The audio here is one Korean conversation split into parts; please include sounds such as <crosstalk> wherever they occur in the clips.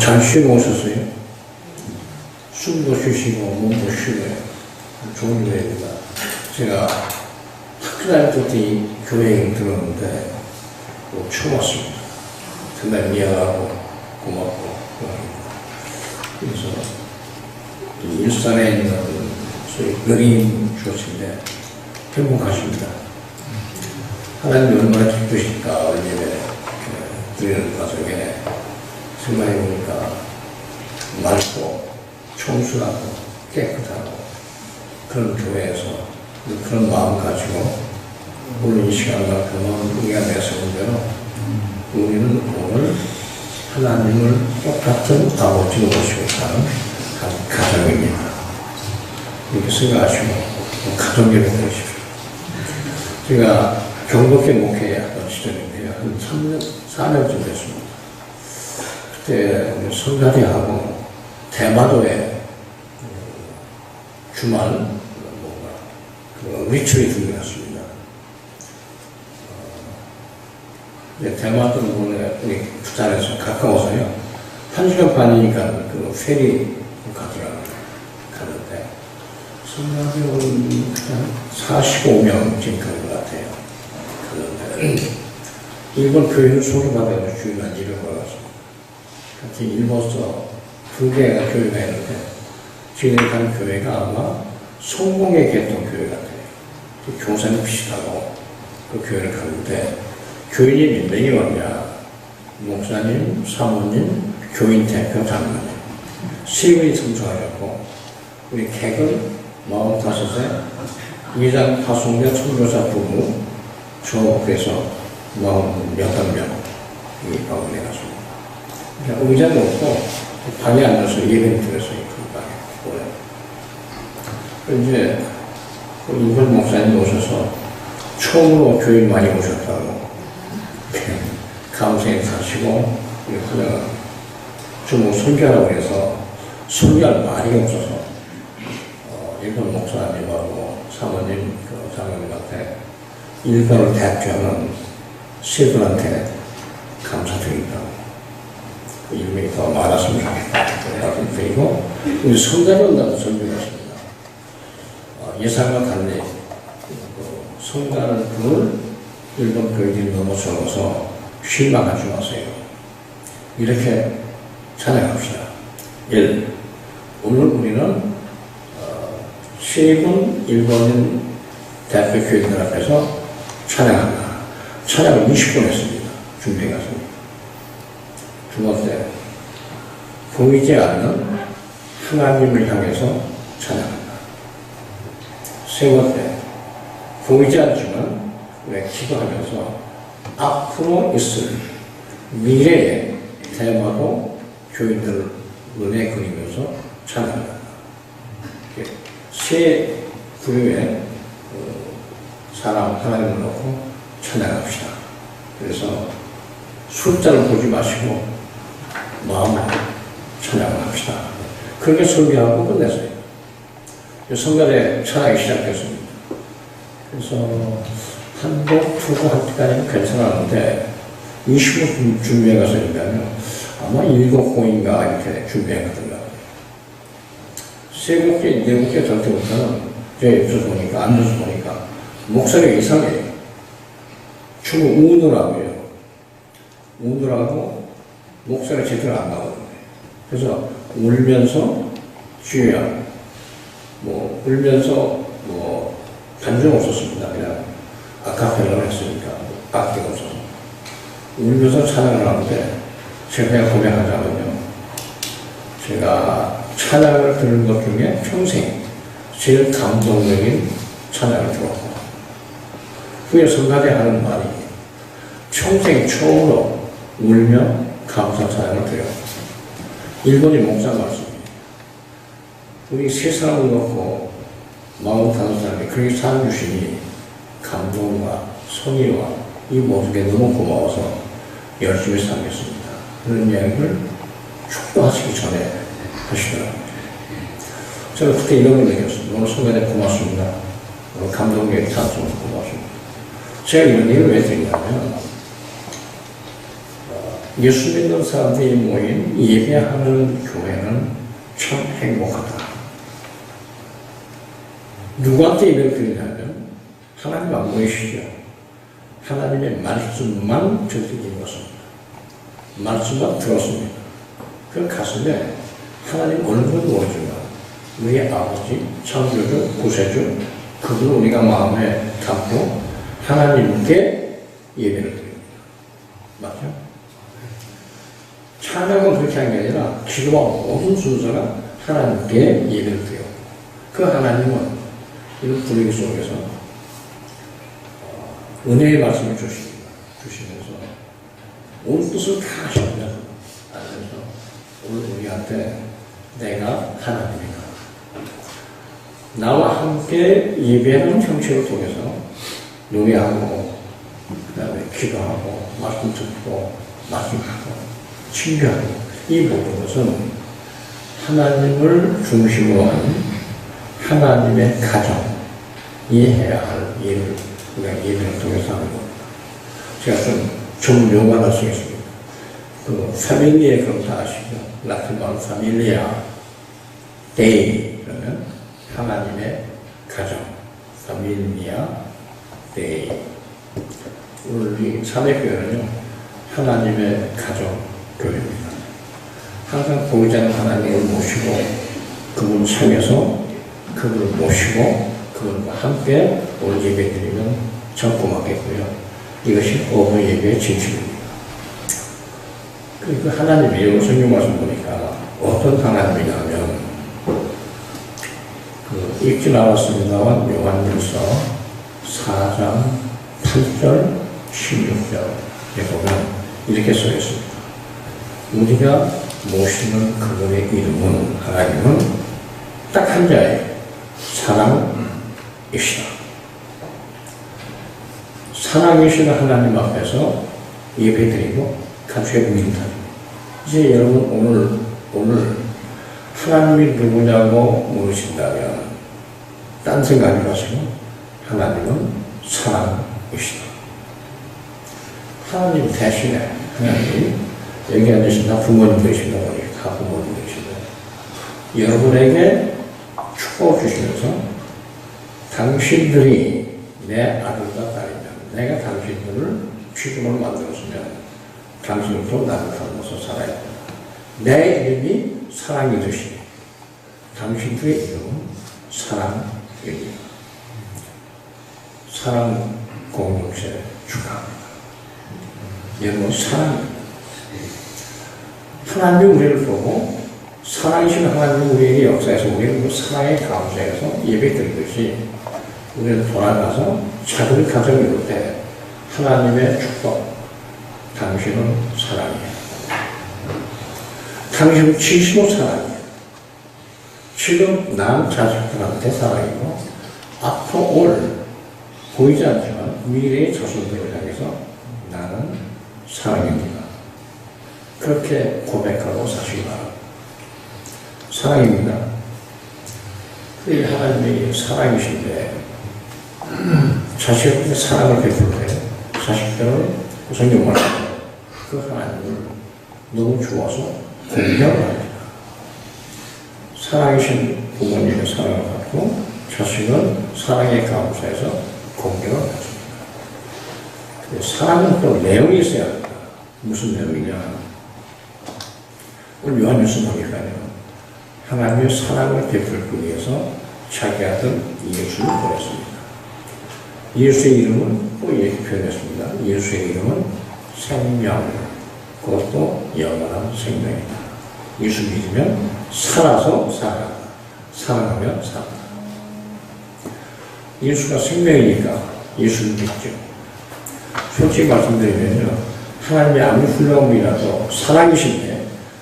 잘 쉬고 오셨어요? 숨도 쉬시고 몸도 쉬고요. 좋은 교회입니다. 제가 학교 다닐 때이 교회에 들었는데 뭐 처음 왔습니다. 정말 미안하고 고맙고 그럽니다. 그래서 이 일산에 있는 소위 그림 교수인데 행복하십니다. 하나님이 얼마나 기쁘실까 얼마 드리는 과정에 생각해 보니까 맑고 청순하고 깨끗하고 그런 교회에서 그런 마음 가지고 오늘 이 시간만큼은 우리가 내세운 대로 우리는 오늘 하나님을 똑같은 아버지로 모시고 사는 한 가정입니다. 이렇게 생각하시고 가정계를 보십시오. 제가 경복회 목회하던 시절인데요. 한 3년, 4년쯤 됐습니다. 그때 우리 성가리하고 대마도에 그 주말 뭔가 그 리트리 중이었습니다. 이제 대마도는 원래 우리 부산에서 가까워서요. 한 시간 반이니까 그 페리 가더라고요. 가는데 성가리는 그냥 45명쯤 가는 것 같아요. 그런데 일본 교회를 소개받아서 주인한 일을 걸었습니다. 같이 일본서 두 개가 교회가 있는데 진행한 교회가 아마 성공의 개통 교회 같아요. 그 교사님 비슷하고 그 교회를 가는데 교인이 몇 명이 왔냐 목사님, 사모님, 교인 대표 장로님 세 분이 참석하셨고 우리 객은 45세 이장 파송자 선교사 부부 저 그래서 마흔 몇한 명이 방문해 갔습니다. 그러니까 의자도 없고 방에 앉아서 예배를 드렸어요. 그 방에. 이제 그 인권 목사님 오셔서 처음으로 교회 많이 오셨다고 감사행 사시고 그냥 주목 설교하라고 해서 설교할 말이 없어서 어, 일본 목사님하고 사모님 그 장로님한테 일본을 대표하는 세 분한테 감사드린다고 그 이름이 더 많았으면 좋겠다 그래가지고 드리고 우리 성단이 온다고 설명했습니다 어, 예상과 달리 그 성단을 부를 일본 교인들이 너무 적어서 실망하지 마세요 이렇게 찬양합시다 1. 오늘 우리는 어, 세분 일본인 대표 교인들 앞에서 찬양합니다. 찬양을 20분 했습니다. 준비해 갔습니 번째, 보이지 않는 하나님을 향해서 찬양합니다. 세 번째, 보이지 않지만 왜 기도하면서 앞으로 있을 미래의 대마도 교인들을 눈에 그리면서. 이렇게 세 부류의 어, 사람 하나님을 놓고 찬양합시다. 그래서 숫자를 보지 마시고 마음으로 찬양을 합시다. 그렇게 설교하고 끝냈어요. 성결에 찬양이 시작됐습니다. 그래서 한곡, 두곡 할 때까지는 괜찮았는데 25분 준비해 가서 있다면 아마 일곱 곡인가 이렇게 가더라고요. 세 곡째, 네 곡째 될 때부터는 제 옆에서 보니까, 앉아서 보니까 목소리가 이상해요. 춤을 우느라고요. 우느라고 목소리가 제대로 안 나오거든요. 그래서 울면서 주여, 뭐, 울면서 뭐, 반정 없었습니다. 그냥 아카펠라를 했으니까, 악기가 없어서. 울면서 찬양을 하는데, 제가 그냥 고백하자면요. 제가 찬양을 들은 것 중에 평생 제일 감동적인 찬양을 들었고, 후에 성가대 하는 말이 평생 처음으로 울며 감사 찬양을 드렸고, 일본이 목사 말씀입니다. 우리 세 사람을 놓고 마음 다섯 사람이 그렇게 살아주시니 감동과 성의와 이 모든 게 너무 고마워서 열심히 살겠습니다. 그런 이야기를 축도하시기 전에 하시더라고요. 저는 그때 이런 걸 느꼈습니다. 오늘 소개대 고맙습니다. 감동의 찬송 고맙습니다. 제가 이런 얘기를 왜 드리냐면, 어, 예수 믿는 사람들이 모인 예배하는 교회는 참 행복하다. 누구한테 예배를 드리냐면 하나님 안 보이시죠? 하나님의 말씀만 듣는 것입니다. 말씀만 들었습니다. 그 가슴에 하나님 얼굴은 모르지만 우리 아버지, 창조주, 구세주 그걸 우리가 마음에 담고 하나님께 예배를 드립니다. 맞죠? 찬양은 그렇게 하는 게 아니라 기도와 모든 순서가 하나님께 예배를 드려요. 그 하나님은 이런 분위기 속에서 어, 은혜의 말씀을 주십니다. 주시면서 온 뜻을 다 하십니다. 그래서 오늘 우리한테 내가 하나님이다. 나와 함께 예배하는 형식을 통해서 노래하고 그 다음에 기도하고 말씀 듣고 말씀하고 친교하고 이 모든 것은 하나님을 중심으로 하는 하나님의 가정 이해해야 할 일을 우리가 예배를 통해서 하는 겁니다. 제가 좀, 좀 명언할 수 있습니다. 그 파밀리에 그럼 다 아시죠? 라틴 말 파밀리아 데이 그러면 하나님의 가정 파밀리아 데이 오늘 이 사례교회는요 하나님의 가정 교회입니다. 항상 보이지 않는 하나님을 모시고 그분 상에서 그분을 모시고 그분과 함께 오늘 예배 드리면 참 고맙겠고요. 이것이 오늘 예배의 진심입니다. 그리고 하나님이 이 성경 말씀 보니까 어떤 하나님이냐면 그 읽지 나왔습니다만 요한일서 4장 8절 16절에 보면 이렇게 써 있습니다. 우리가 모시는 그분의 이름은 하나님은 딱 한 자예요. 사랑이시다. 사랑이시는 하나님 앞에서 예배드리고 감사의 문입니다. 이제 여러분 오늘 오늘 하나님이 누구냐고 물으신다면 딴 생각이 마시고 하나님은 사랑이시다. 하나님 대신에 하나님 여기 앉으신 다 부모님 되신다 보니 다 부모님 되시다. 여러분에게 축복 주시면서 당신들이 내 아들과 딸이면 내가 당신들을 취중으로 만들었으면 당신도 나를 닮아서 살아야 된다. 내 이름이 사랑이듯이 당신들의 이름은 사랑입니다. 사랑 공동체 축하합니다. 여러분 사랑입니다. 하나님이 우리를 보고 사랑이신 하나님이 우리에게 역사해서 우리는 그 사랑의 가운데에서 예배 드리듯이 우리는 돌아가서 작은 가정이 이룰 때 하나님의 축복 당신은 사랑이에요. 당신은 진심으로 사랑이에요. 지금 난 자식들한테 사랑이고 앞으로 올 보이지 않지만 미래의 자손들을 향해서 나는 사랑입니다. 그렇게 고백하고 사시기. 사랑입니다. 그 하나님이 사랑이신데 <clears throat> 자식한테 사랑을 베풀 때 자식들은 성경 말씀 그 하나님을 너무 좋아서 공경을 합니다. 사랑이신 부모님의 사랑을 받고 자식은 사랑의 가운데에서 공경을 받습니다. 사랑은 또 내용이 있어야 합니다. 무슨 내용이냐? 오늘 요한일서 보니까요. 하나님의 사랑을 베풀기 위해서 자기 아들 예수를 보냈습니다. 예수의 이름은 또 이렇게 표현했습니다. 예수의 이름은 생명, 그것도 영원한 생명이다. 예수 믿으면 살아서 살아간다. 살아가면 산다. 예수가 생명이니까 예수를 믿죠. 솔직히 말씀드리면요. 하나님의 아무리 훌륭한 분이라도 사랑이신데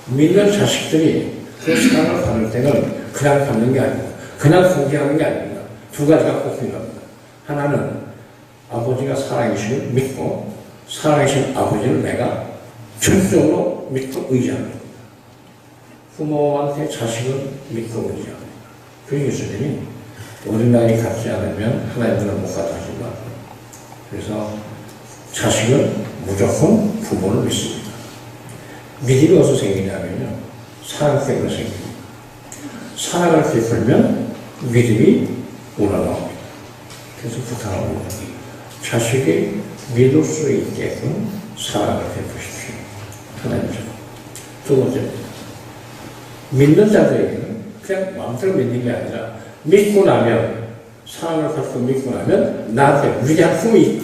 믿는 자식들이 그 사랑을 받을 때는 그냥 받는 게 아닙니다. 그냥 공개하는 게 아닙니다. 두 가지가 꼭 필요합니다. 하나는 아버지가 사랑이심을 믿고 사랑이신 아버지를 내가 전적으로 믿고 의지합니다. 부모한테 자식을 믿고 의지합니다. 그 예수님이 어린아이 갖지 않으면 하나님들을 못 갖다 하신다. 그래서 자식은 무조건 부모를 믿습니다. 믿음이 어디서 생기냐면요. 사랑 때문에 생깁니다. 사랑을 베풀면 믿음이 우러나옵니다. 그래서 부탁합니다. 자식이 믿을 수 있게끔 사랑을 베푸십시오. 하나님처럼. 두 번째입니다. 믿는 자들에게는 그냥 마음대로 믿는 게 아니라 믿고 나면 사랑을 갖고 믿고 나면 나한테 위대한 꿈이.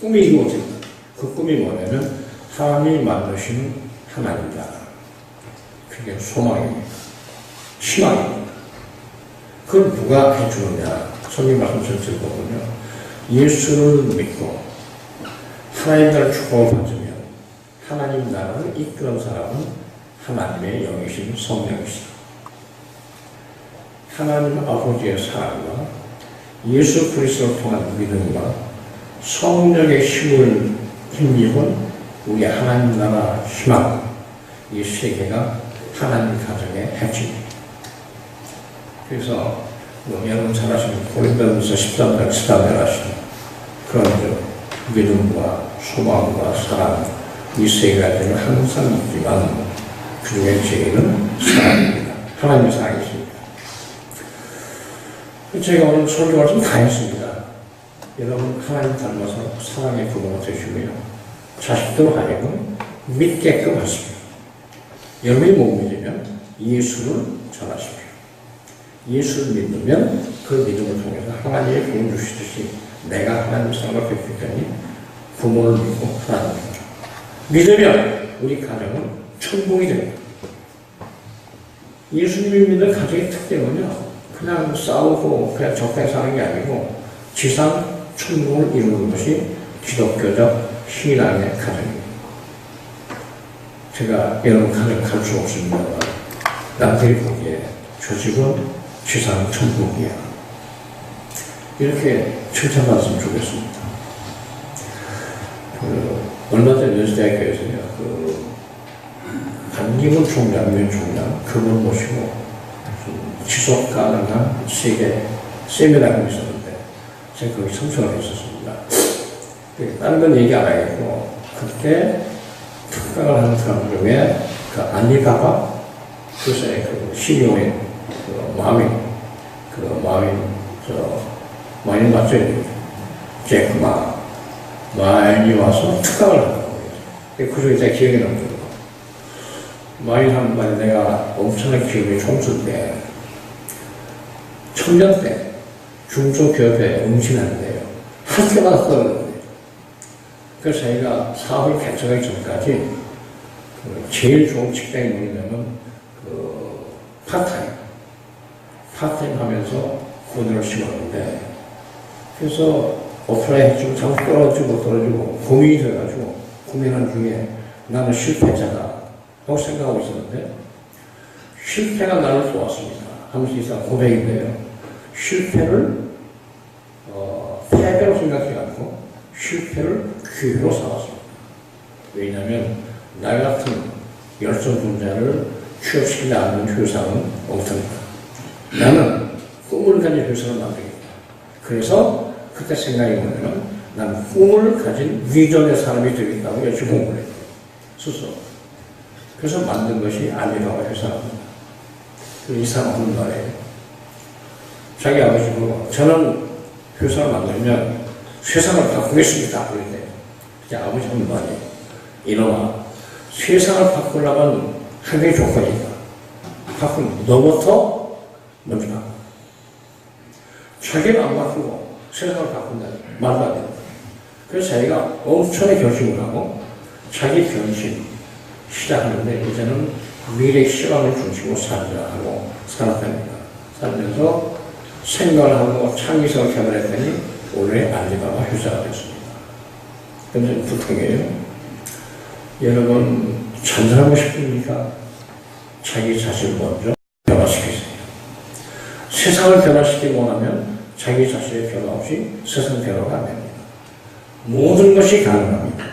꿈이 이루어진다. 그 꿈이 뭐냐면 하나님이 만드시는 하나님이다. 그게 소망입니다. 희망입니다. 그걸 누가 해주느냐. 성경 말씀 전체를 보면요. 예수를 믿고 하나님 나라를 축복을 받으면 하나님 나라를 이끄는 사람은 하나님의 영이신 성령이시다. 하나님 아버지의 사랑과 예수 그리스도를 통한 믿음과 성령의 힘을 힘입은 우리 하나님 나라 희망 이 세계가 하나님 가정의 핵심입니다. 그래서 뭐 여러분 잘 아시는 고린도전서 13장 13절 하시는 그런 저 믿음과 소망과 사랑 이 세 가지는 항상 있지만 그 중에 제일은 사랑입니다. 하나님의 사랑이십니다. 제가 오늘 설교 말씀 다 했습니다. 여러분 하나님 닮아서 사랑의 부모가 되시고요. 자식들 하여금 믿게끔 하십시오. 여러분이 못 믿으면 예수를 전하십시오. 예수를 믿으면 그 믿음을 통해서 하나님의 구원 주시듯이 내가 하나님 사랑을 베풀 테니 부모를 믿고 하나님을 믿으면 우리 가정은 천국이 됩니다. 예수님을 믿는 가정의 특징은요, 그냥 싸우고 그냥 적당히 사는 게 아니고 지상 천국을 이루는 것이 기독교적 신앙의 가정입니다. 제가 여러분 가정 갈수 없습니다. 남들이 보기에 저 집은 지상 천국이야. 이렇게 칭찬받았으면 좋겠습니다. 그, 얼마 전에 연수대학교에서요, 그, 반기문 총장, 민 총장, 그분 모시고 지속 가능한 세계 세미나가 있었는데, 제가 거기 청청을 했었습니다. 그, 다른 건 얘기 안 하겠고, 그때 특강을 하는 사람 중에 그 안리바바, 그새 그 CEO인 그 마윈, 그 마윈, 저, 마윈 맞죠? 제크마, 마윈이 와서 특강을 하더라고요. 그 중에 제가 기억에 남더라고요. 마윈 한 말에 내가 엄청난 기업의 총수 때, 청년 때, 중소기업에 응신하는데요. 할 때마다 떨어졌거든요. 그래서 저희가 사업을 개척하기 전까지 그 제일 좋은 직장이 뭐냐면 그 파타임. 파타임 하면서 군을 심었는데 그래서 오프라인 해주고 자꾸 떨어지고 떨어지고 고민이 돼가지고 고민한 중에 나는 실패자다 하고 생각하고 있었는데 실패가 나를 도왔습니다. 하면서 이상 고백인데요. 실패를 어, 패배로 생각하지 않고 실패를 기회로 삼았습니다. 왜냐하면 나 같은 열성 분자를 취업시키지 않는 회사는 없습니다. 나는 꿈을 가진 회사를 만들겠다. 그래서 그때 생각이 뭐냐면 나는 꿈을 가진 위전의 사람이 되겠다고 열심히 공부를 했어요. 스스로. 그래서 만든 것이 알리바바 회사입니다. 이 사람 하는 말이에요. 자기 아버지 보고 저는 회사를 만들면 세상을 바꾸겠습니다. 그랬대요. 이제 아버지 말이 이놈아 세상을 바꾸려면 한 가지 조건이 있다. 바꾸면 너부터 먼저 바꿔. 자기가 안 바꾸고 세상을 바꾼다. 말도 안 된다. 그래서 자기가 엄청나게 결심을 하고 자기 변신 시작하는데 이제는 미래 시간을 중심으로 살자 하고 살았답니다. 살면서 생각을 하고 창의성을 개발했더니 올해 알리바바 회사가 됐습니다. 근데 부탁이에요. 여러분 전전하고 싶습니까? 자기 자신을 먼저 변화시키세요. 세상을 변화시키기 원하면 자기 자신의 변화 없이 세상 변화가 안 됩니다. 모든 것이 가능합니다.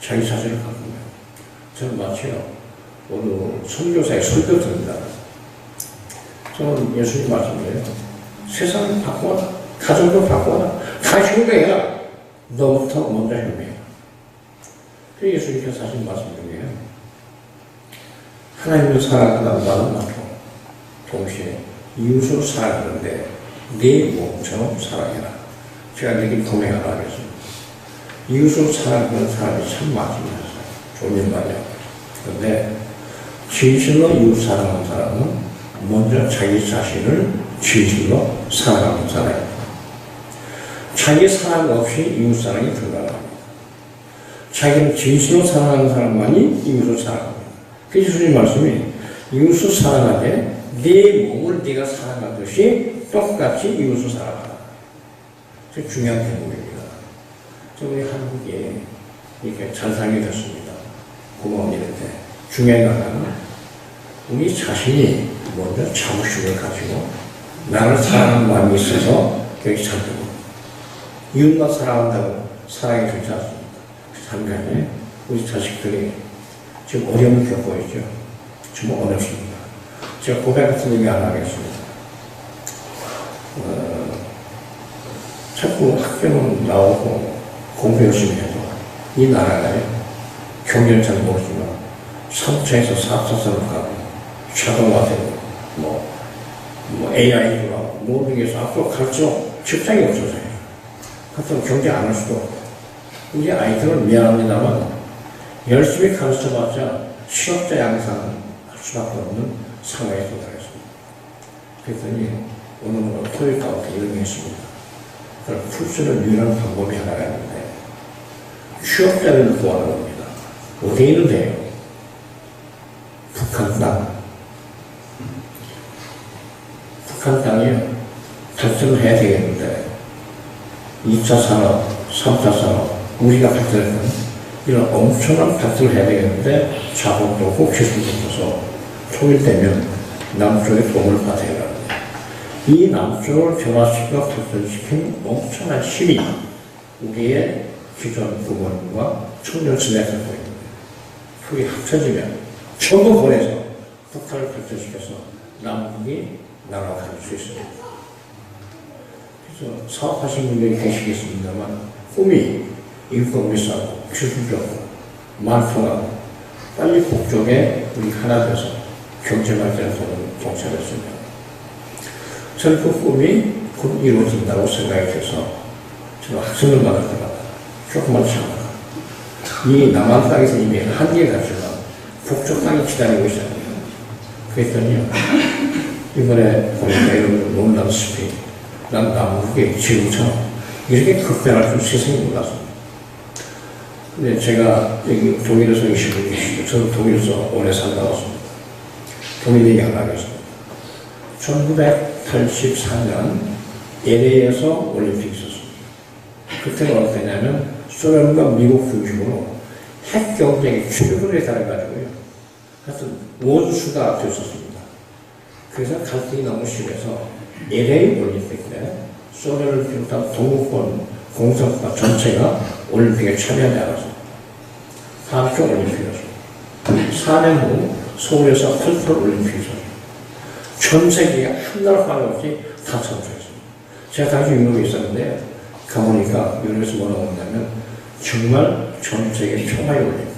자기 자신을 바꾸면. 저는 마치요. 오늘 선교사의 설교 듭니다. 저는 예수님 말씀이에요. 세상을 바꿔라. 가정도 바꿔라. 다 흉내야. 너부터 먼저 흉내야. 그 예수님께서 하신 말씀 중에 하나님을 사랑한다는 말은 맞고 동시에 이웃을 사랑하는데 내 몸처럼 사랑해라. 제가 내게 하나 하겠습니다. 이웃을 사랑하는 사람이 참 많습니다. 좋은 말이야. 그런데 진실로 이웃 사랑하는 사람은 먼저 자기 자신을 진실로 사랑하는 사람입니다. 자기 사랑 없이 이웃 사랑이 불가능합니다. 자기를 진실로 사랑하는 사람만이 이웃을 사랑합니다. 그 예수님 말씀이 이웃을 사랑하되 네 몸을 네가 사랑하듯이 똑같이 이웃을 사랑하라. 그 중요한 대목입니다. 저 우리 한국에 이렇게 잔상이 됐습니다. 고마운 일인데 중요한 하나는 우리 자신이 먼저 자부심을 가지고 나를 사랑하는 마음이 있어서 여기 찾고 이웃만 사랑한다고 사랑이 되지 않습니다. 한간에 우리 자식들이 지금 어려움을 겪고 있죠. 정말 어렵습니다. 제가 고백 같은 얘기 안 하겠습니다. 어, 자꾸 학교는 나오고 공부 열심히 해도 이 나라가요. 경제는 잘 모르지만 3차에서 4차선을 가고 자동화 되고 뭐, 뭐 하고 모든 게 앞으로 갈수록 직장이 없어져요. 그렇다고 경제 안 할 수도 없고 우리 아이들은 미안합니다만 열심히 가르쳐봤자 취업자 양상할 수밖에 없는 상황에 도달했습니다. 그랬더니 날 토요일 가운데 이런 게 있습니다. 그걸 풀 수는 유일한 방법이 하나가 있는데 취업자를 구하는 겁니다. 어디에 있는데요? 북한 땅. 북한 땅에 발전을 해야 되겠는데 2차 산업, 3차 산업, 우리가 발전했던 이런 엄청난 발전을 해야 되겠는데 자본도 없고 기술도 없어서 통일되면 남쪽의 도움을 받아야 합니다. 이 남쪽을 변화시키고 발전시킨 엄청난 힘이 우리의 기존 부모님과 청년 세대가 갖고 있는데 그게 합쳐지면 전부 보내서 북한을 발전시켜서 남북이 나라가 갈수 있습니다. 그래서 사업하신 분들이 계시겠습니다만 꿈이 싸고 기술적으로 만통하고 빨리 북쪽에 우리 하나 돼서 경제 도는 동참했습니다. 그 꿈이 곧 이루어진다고 생각이 돼서 저는 학생을 받을 때마다 조금만 참아. 이 남한 땅에서 이미 한계가 갔지만 북쪽 땅이 기다리고 있었네요. 그랬더니 이번에 보니까 이런 놀랍스피 난 남북의 지금처럼 이렇게 급변할 줄 세상에 몰랐습니다. 근데 제가 여기 독일에서 20년 계시고 저는 독일에서 오래 살다 왔습니다. 독일 얘기 안 하겠습니다. 1984년 LA에서 올림픽이 있었습니다. 그때는 어땠냐면 소련과 미국 중심으로 핵 경쟁이 출근에 달해가지고요. 하여튼 원수가 됐었습니다. 그래서 갈등이 너무 심해서 LA 올림픽 때 소련을 비롯한 동구권 공산국 전체가 올림픽에 참여하지 않았습니다. 다음 주 올림픽이었습니다. 4년 후 서울에서 올림픽이 있었습니다. 전 세계가 한나라 빠짐없이 다 참석했습니다. 제가 당시 유럽에 있었는데 가보니까 유럽에서 뭐라고 한다면 정말 전 세계 평화의 올림픽.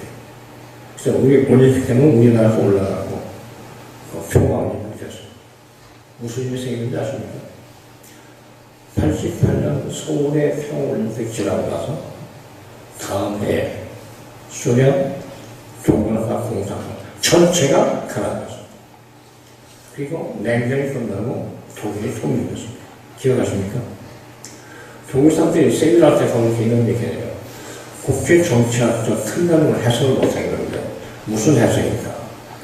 그래서 우리 올림픽 때는 우리나라도 올라가고 어, 평화 올림픽이 됐습니다. 무슨 일이 생겼는지 아십니까? 88년 서울의 평화올림픽 지나고 나서 다음 해에 소련, 동남아 공산당 전체가 가라앉았습니다. 그리고 냉전이 끝나고 독일이 통일됐습니다. 기억하십니까? 독일 사람들이 세밀할 때 보면 이런 얘기해요. 국제 정치학적 틀면을 해석을 못하겠는데 무슨 해석입니까?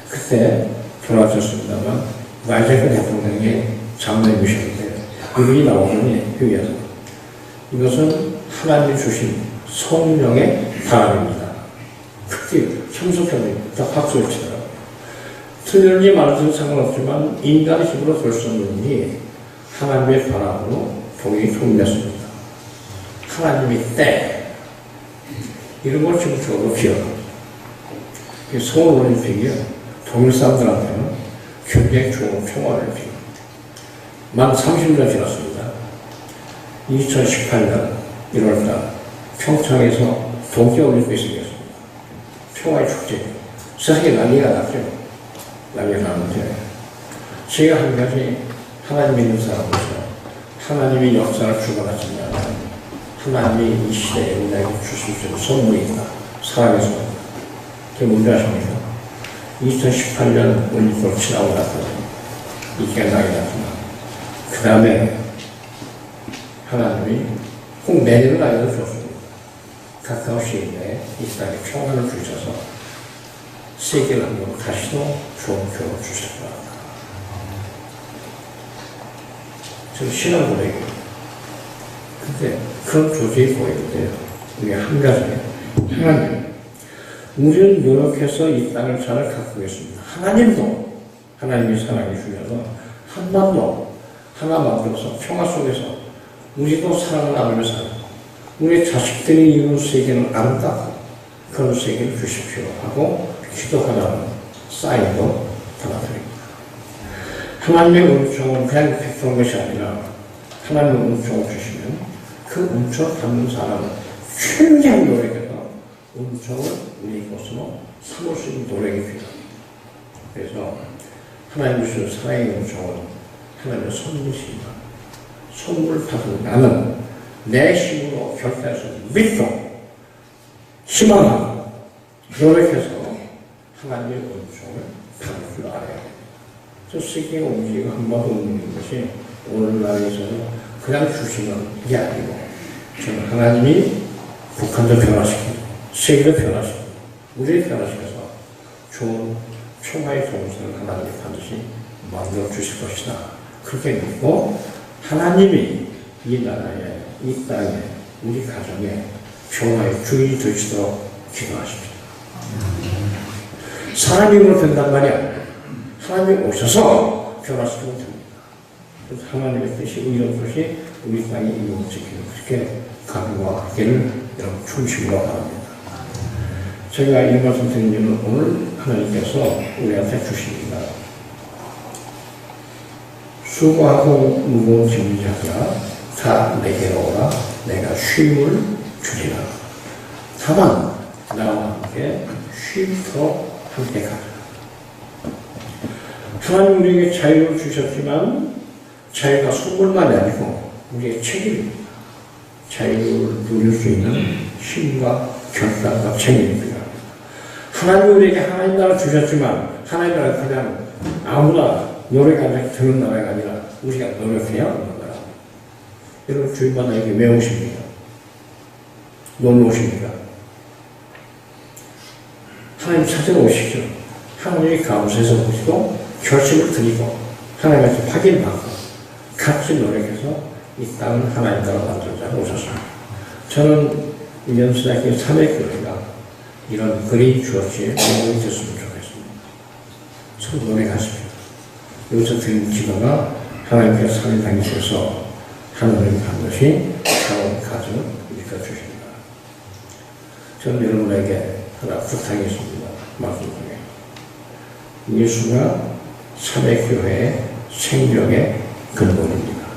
그때 돌아가셨습니다만 마이제크 대통령이 장례미셨는데 이분이 나오더니 여기에서 이것은 하나님이 주신 성령의 바람입니다. 참석자들이 다 박수를 치더라고요. 틀렸는지 말든지 상관없지만 인간의 힘으로 될 수 없는 일이 하나님의 바람으로 동이 통일됐습니다. 하나님이 때 이런 걸 중적으로 기억합니다. 서울 올림픽이요 동일 사람들한테는 굉장히 좋은 평화 올림픽. 만 30년 지났습니다. 2018년 1월달 평창에서 동계올림픽이 평화의 축제. 세상에 난리가 났죠. 남겨놨는데 제가 한 가지 하나님 믿는 사람으로서 하나님이 역사를 주관하시면 하나님이 이 시대에 우리에게 주실 수 있는 선물이 있다. 사랑의 선물. 그게 뭔지 아십니까? 2018년 올림픽을 지나고 났더니 이게 나이 났구나. 그 다음에 하나님이 꼭 내년은 아니어도 좋습니다. 가까운 시일 내에 이 땅에 평안을 주셔서 세계를 한번 다시도 좋은 교훈을 주실 거다. 저는 신앙 고백이에요. 근데 그런 조직이 보이는데요. 우리 한 가지 하나님 우리는 노력해서 이 땅을 잘 갖고 있습니다. 하나님도 하나님이 사랑해 주셔서 한 번도 하나 만들어서 평화 속에서 우리도 사랑을 나누며 살고 우리 자식들이 이룬 세계는 아름답고 그런 세계를 주십시오 하고 기도하라는 사인도 담아드립니다. 하나님의 은총은 그냥 백성한 것이 아니라 하나님의 은총을 주시면 그 은총을 담는 사람은 굉장히 노력해서 은총을 우리 것으로 삼을 수 있는 노력이 필요합니다. 그래서 하나님 주신 사랑의 은총은 하나님의 선물이십니다. 선물 받은 나는 내 힘으로 결단할 수 믿고 희망하고 노력해서 하나님의 은총을 받을 줄 알아야 합니다. 저 세계가 움직이고 한마디 움직이는 것이 오늘날에 있어서 그냥 주시는 게 아니고 저는 하나님이 북한도 변화시키고 세계도 변화시키고 우리를 변화시켜서 좋은 평화의 동선을 하나님이 반드시 만들어 주실 것이다. 그렇게 믿고 하나님이 이 나라에, 이 땅에, 우리 가정에 평화의 주인이 되시도록 기도하십시오. 사람이 로 된단 말이 아니에요. 하나님이 오셔서 변화시키면 됩니다. 그래서 하나님의 뜻이 의로운 것이 우리 땅에 이루어지기를 그렇게 각오하기를 여러분 충심으로 바랍니다. 제가 이 말씀 드린 이유는 오늘 하나님께서 우리한테 주십니다. 수고하고 무거운 짐을 자들아 다 내게로 오라 내가 쉼을 주리라. 다만 나와 함께 쉼토록 함께 가자. 하나님 우리에게 자유를 주셨지만 자유가 선물만이 아니고 우리의 책임입니다. 자유를 누릴 수 있는 힘과 결단과 책임이 필요합니다. 하나님 우리에게 하나님 나라 주셨지만 하나님 나라 그냥 아무나 노력하면 되는 나라가 아니라 우리가 노력해야 나라. 여러분 주인만 나에게 왜 오십니까? 놀러 오십니까? 하나님 찾으러 오시죠. 하나님이 감사해서 보시고 결심을 드리고 하나님한테 확인받고 같이 노력해서 이 땅을 하나님 나라 만들자고 오셨습니다. 저는 연수대학교 300교회가 이런 그리 주어지에 도움이 됐으면 좋겠습니다. 서로 노력하십시오. 여기서 드린 기도가 하나님께서 살인 당기셔서 하나님 반드시 좋은 가정을 일으켜주십니다. 저는 여러분에게 하나 부탁이 있습니다. 말씀 중에. 예수가 300교회의 생명의 근본입니다.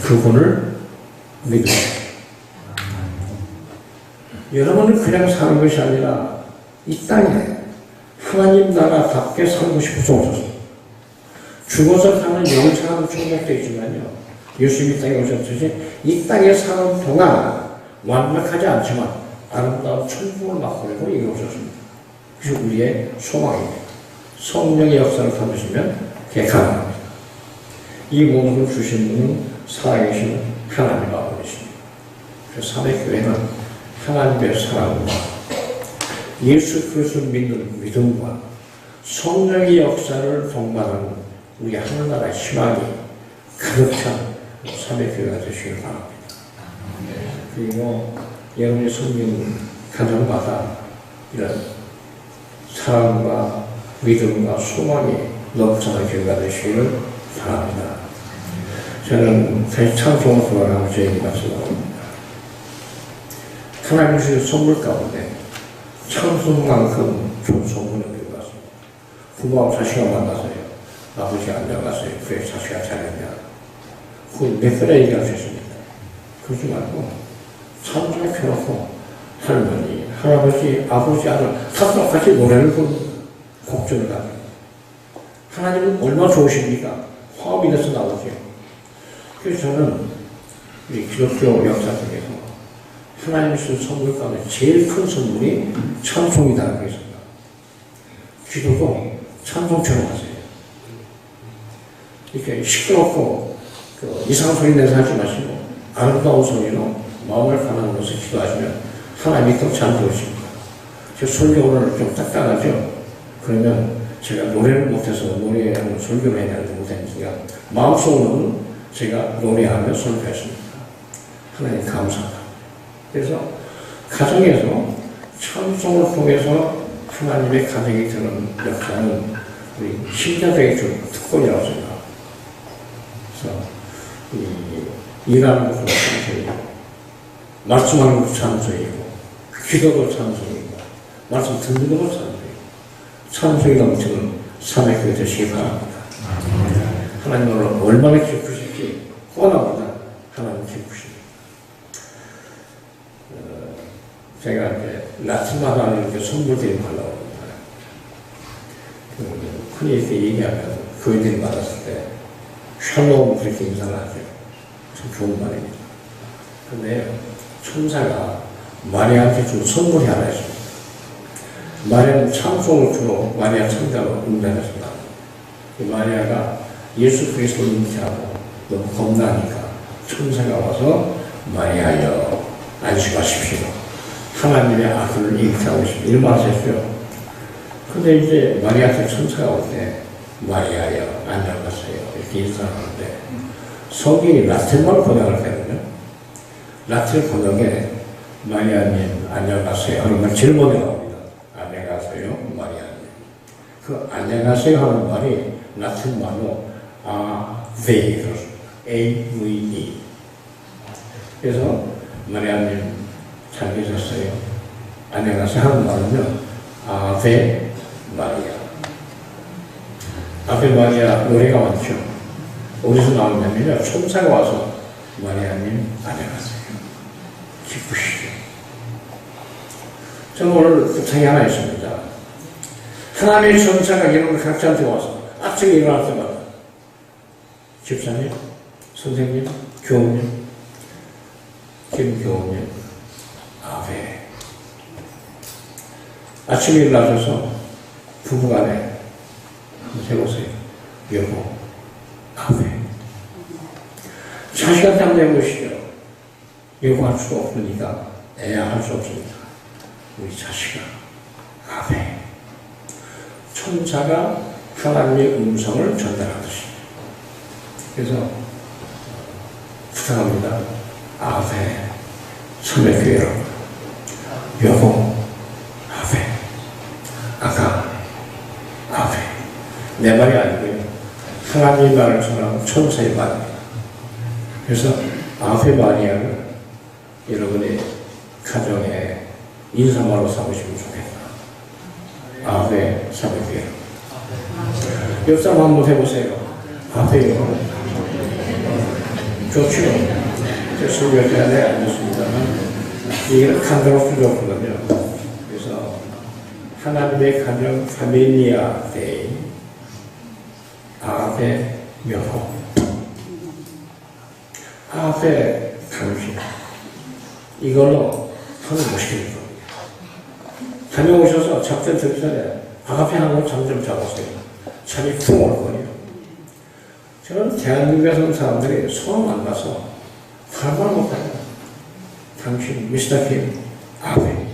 그분을 믿으십시오. 여러분은 그냥 사는 것이 아니라 이 땅에 하나님 나라답게 살고 싶어서 오셨습니다. 죽어서 사는 영생하는 충격도 있지만요. 예수님이 땅에 오셨듯이 이 땅에 사는 동안 완벽하지 않지만 아름다운 천국을 맛보려고 여기 오셨습니다. 그래서 우리의 소망입니다. 성령의 역사를 담으시면 그게 가능합니다. 이걸 주신 분은 살아계신 하나님 아버지십니다. 그래서 사회교회는 하나님의 사랑과 예수 그리스도를 믿는 믿음과 성령의 역사를 동반하는 우리 하늘나라의 희망이 가득 찬 사회교회가 되시길 바랍니다. 그리고 여러분의 성민 가정마다 이런 사랑과 믿음과 소망이 넘쳐나는 교회가 되시기를 바랍니다. 저는 다시 찬송을 돌아가면서 얘기 말씀드립니다. 하나님 주신 선물 가운데 찬송만큼 좋은 선물은 없는 것 같습니다. 부모하고 자식을 만나서요. 아버지가 안 나갔어요. 그래 자식아 잘했냐. 그몇 번에 얘기할 수 있습니다. 그러지 말고 찬송에 펴놓고 할머니, 할아버지, 아버지, 아들 다섯 같이 노래를 부르는 곡절을 가지고 하나님은 얼마나 좋으십니까? 화합이 돼서 나오죠. 그래서 저는 우리 기독교 역사 속에서 하나님 주신 선물 가운데 제일 큰 선물이 찬송이다라고 했습니다. 기도도 찬송처럼 하세요. 이렇게 시끄럽고 그 이상한 소리 내서 하지 마시고 아름다운 소리로 마음을 가는 곳에 기도하시면 하나님이 더잘 들으십니다. 제 설교 오늘 좀 딱딱하죠? 그러면 제가 노래를 못해서 노래하는 설교를 해야 되는데 못하니까 마음속으로는 제가 노래하며 설교했습니다. 하나님 감사합니다. 그래서 가정에서 찬송을 통해서 하나님의 가정이 되는 역사는 우리 신자들에게 준 특권이라고 생각합니다. 그래서 이 일하는 것도 찬송이고 말씀하는 것도 찬송이고 기도도 찬송이고 말씀 듣는 것도 찬송이고 찬송이 넘치는 삶의 교 되시기 바랍니다. 하나님 오늘 얼마나 기쁘실지 뻔합니다. 하나님 기쁘십니다. 어, 제가 이제 라틴마다 이렇게 선물들이 합니다. 그, 흔히 이렇게 얘기하면 교인들이 받았을 때 샬롬 그렇게 인사를 하죠. 참 좋은 말입니다. 근데 천사가 마리아한테 준 선물이 하나 있습니다. 마리아는 찬송을 주로 마리아 천자로 응답했습니다. 이 마리아가 예수 그리스도 인지하고 너무 겁나니까 천사가 와서 마리아여 안심하십시오. 하나님의 아들을 잉태하고 싶습니다. 이런 말을 했어요. 근데 이제 마리아한테 천사가 올 때 마리아여 안녕하세요 이렇게 인사하는데 성경이 라틴말로 번역을 했거든요. 라틴 번역에 마리아님 안녕하세요 하는 질문이 나옵니다. 안녕하세요 마리아님. 그 안녕하세요 하는 말이 라틴 말로 아베 A-V-E 그래서 마리아님 잘 계셨어요. 안녕하세요 하는 말은요 아베 마리아 아베 마리아 노래가 많죠. 어디서 나오냐면요 천사가 와서 마리아님 안녕하세요. 기쁘시죠. 저는 오늘 부탁이 하나 있습니다. 하나님의 천사가 여러분 각자한테 와서 아침에 일어날 때마다 집사님, 선생님, 교우님, 김교우님, 아베 아침에 일어나셔서 부부간에 해보세요. 여보, 아베 자식한테 한번 해보시죠. 여보할 수가 없으니까 애야 할 수 없으니까 우리 자식아 아베 천사가 하나님의 음성을 전달하듯이. 그래서 부탁합니다. 아베 선배교회 여러분. 여보 아베 아가 아베 내 말이 아니고요. 하나님 말을 전하는 천사의 말입니다. 그래서 아베 마리아를 여러분의 가정에 인사말로 삼으시면 좋겠다. 아베 사베교회 옆 사람 한번 해보세요. 아베요. 좋죠. 제때 안에 앉았습니다만, 이게 간단하고 부족하거든요. 그래서, 하나님의 가정 파밀리아 데이, 아베 여호, 아베 당신, 이걸로 하는 것입니다. 다녀오셔서 작전 듣기 전에 앞에 한번 잠좀 잡았어요. 잠이 쿵올 거예요. 저는 대한민국에 사는 사람들이 소름 안 나서 말만 못해요. 당신 미스터 김 아베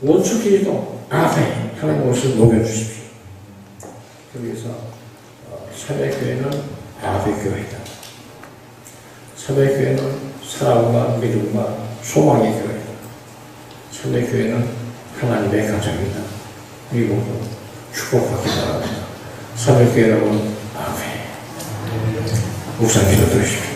원수끼리도 아베 하나님 옷을 녹여주십시오. 그래서 어, 사배교회는 아베 교회다. 사배교회는 사랑과 믿음과 소망의 교회다. 사배교회는 하나님의 가정이다. 모두 축복받기 바랍니다. 여러분 아멘. 우선 기도 드리십시오.